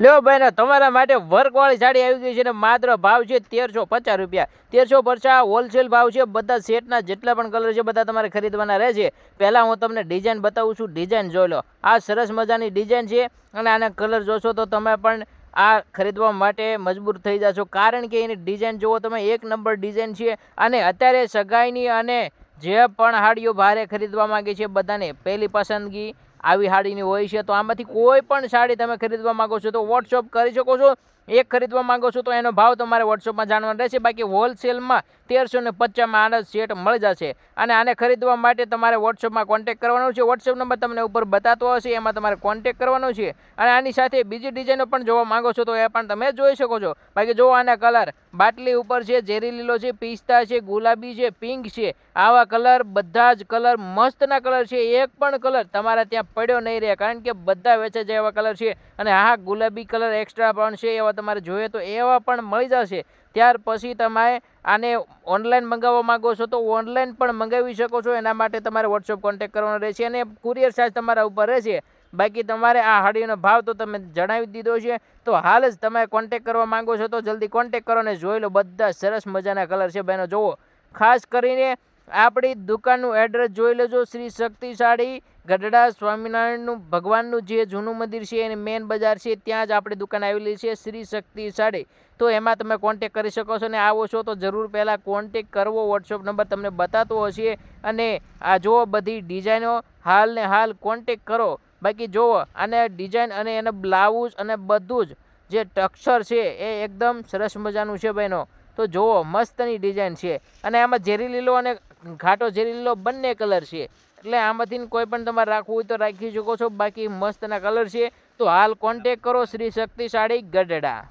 લ્યો ભાઈ તમારા માટે વર્કવાળી સાડી આવી ગઈ છે ને માત્ર ભાવ છે તેરસો પચાસ રૂપિયા. તેરસો પચાસ હોલસેલ ભાવ છે, બધા સેટના જેટલા પણ કલર છે, બધા તમારે ખરીદવાના રહેશે. પહેલાં હું તમને ડિઝાઇન બતાવું છું ડિઝાઇન જોઈ લો. આ સરસ મજાની ડિઝાઇન છે અને આના કલર જોશો તો તમે પણ આ ખરીદવા માટે મજબૂર થઈ જશો. કારણ કે એની ડિઝાઇન જુઓ તમે, એક નંબર ડિઝાઇન છે અને અત્યારે સગાઈની અને જે પણ હાડીઓ ભારે ખરીદવા માગે છે બધાને. પહેલી પસંદગી આવી સાડીની હોય છે, તો આમાંથી કોઈ પણ સાડી તમે ખરીદવા માંગો છો તો વોટ્સઅપ કરી શકો છો. એક ખરીદવા માંગો છો તો એનો ભાવ તમારે વોટ્સઅપમાં જાણવાનો રહેશે. બાકી હોલસેલમાં તેરસો ને પચાસમાં આનો સેટ મળી જશે. અને આને ખરીદવા માટે તમારે વોટ્સઅપમાં કોન્ટેક કરવાનો છે. વોટ્સઅપ નંબર તમને ઉપર બતાતો હશે, એમાં તમારે કોન્ટેક કરવાનો છે. અને આની સાથે બીજી ડિઝાઇનો પણ જોવા માંગો છો તો એ પણ તમે જોઈ શકો છો. બાકી જો આના કલર બાટલી ઉપર છે, ઝેરી લીલો છે, પિસ્તા છે, ગુલાબી છે પિંક છે, આવા કલર બધા જ કલર મસ્તના કલર છે. એક પણ કલર તમારા ત્યાં પડ્યો નહીં રહે, કારણ કે બધા વેચે છે એવા કલર છે અને હા ગુલાબી કલર એક્સ્ટ્રા પણ છે એવા તમારે જોઈએ તો એવા પણ મળી જશે. ત્યાર પછી તમે આને ઓનલાઈન મંગાવવા માંગો છો તો ઓનલાઈન પણ મંગાવી શકો છો, એના માટે તમારે વોટ્સઅપ કોન્ટેક કરવાનો રહેશે અને કુરિયર ચાર્જ તમારા ઉપર રહેશે. બાકી તમારે આ હાડીનો ભાવ તો તમે જણાવી દીધો છે. તો હાલ જ તમે કોન્ટેક કરવા માંગો છો તો જલ્દી કોન્ટેક કરો અને જોઈ લો બધા સરસ મજાના કલર છે. બહેનો, જુઓ, ખાસ કરીને આપણી દુકાનનું એડ્રેસ જોઈ લેજો. શ્રી શક્તિશાળી ગઢડા સ્વામિનારાયણનું ભગવાનનું જે જૂનું મંદિર છે, એની મેન બજાર છે, ત્યાં જ આપણી દુકાન આવેલી છે, શ્રી શક્તિ સાડી તો એમાં તમે કોન્ટેક કરી શકો છો અને આવો છો તો જરૂર પહેલાં કોન્ટેક કરવો. વોટ્સઅપ નંબર તમને બતાતો હશે અને આ જુઓ બધી ડિઝાઇનો હાલ ને હાલ કોન્ટેક કરો. બાકી જુઓ અને ડિઝાઇન અને એને બ્લાઉઝ અને બધું જ જે ટક્ષર છે એ એકદમ સરસ મજાનું છે બહેનો. તો જુઓ, મસ્તની ડિઝાઇન છે. અને આમાં ઝેરી લીલો અને ઘાટો લીલો બંને કલર છે. એટલે આમાંથી કોઈ પણ તમારે રાખવું હોય તો રાખી શકો છો. બાકી મસ્તના કલર છે. તો હાલ કોન્ટેક કરો શ્રી શક્તિશાળી ગઢડા.